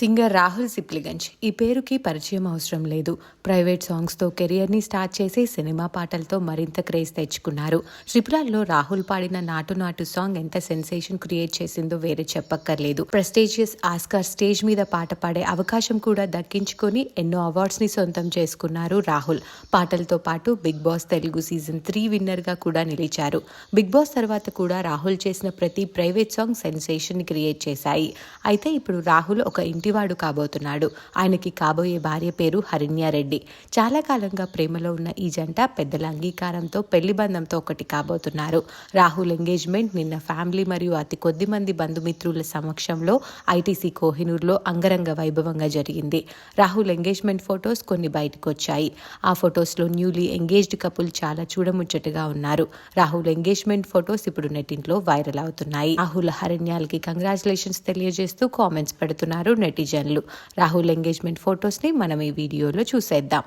Singer Rahul Sipligunj ఈ పేరుకి పరిచయం అవసరం లేదు. ప్రైవేట్ సాంగ్స్తో కెరియర్ని స్టార్ట్ చేసి సినిమా పాటలతో మరింత క్రేజ్ తెచ్చుకున్నారు. ట్రిపురాల్లో రాహుల్ పాడిన నాటు నాటు సాంగ్ ఎంత సెన్సేషన్ క్రియేట్ చేసిందో వేరే చెప్పక్కర్లేదు. ప్రెస్టేజియస్ ఆస్కార్ స్టేజ్ మీద పాట పాడే అవకాశం కూడా దక్కించుకొని ఎన్నో అవార్డ్స్ని సొంతం చేసుకున్నారు రాహుల్. పాటలతో పాటు Bigg Boss Telugu season three విన్నర్గా కూడా నిలిచారు. బిగ్ బాస్ తర్వాత కూడా రాహుల్ చేసిన ప్రతి ప్రైవేట్ సాంగ్ సెన్సేషన్ క్రియేట్ చేశాయి. అయితే ఇప్పుడు రాహుల్ ఒక ఇంటి ఇంటివాడు కాబోతున్నాడు. ఆయనకి కాబోయే భార్య పేరు హరిణ్యారెడ్డి. చాలా కాలంగా ప్రేమలో ఉన్న ఈ జంట పెద్దల అంగీకారంతో పెళ్ళి బంధంతో ఒకటి కాబోతున్నారు. రాహుల్ ఎంగేజ్మెంట్ నిన్న ఫ్యామిలీ మరియు అతి కొద్ది మంది బంధుమిత్రుల సమక్షంలో ఐటీసీ కోహినూర్లో అంగరంగ వైభవంగా జరిగింది. రాహుల్ ఎంగేజ్మెంట్ ఫొటోస్ కొన్ని బయటకు వచ్చాయి ఆ ఫొటోస్లో న్యూలీ ఎంగేజ్డ్ కపుల్ చాలా చూడముచ్చటగా ఉన్నారు. రాహుల్ ఎంగేజ్మెంట్ ఫొటోస్ ఇప్పుడు నెట్టింట్లో వైరల్ అవుతున్నాయి. రాహుల్ హరణ్యాలకి కంగ్రాచులేషన్స్ తెలియజేస్తూ కామెంట్స్ పెడుతున్నారు నెట్ నెటిజన్లు రాహుల్ ఎంగేజ్మెంట్ ఫొటోస్ని మనం ఈ వీడియోలో చూసేద్దాం.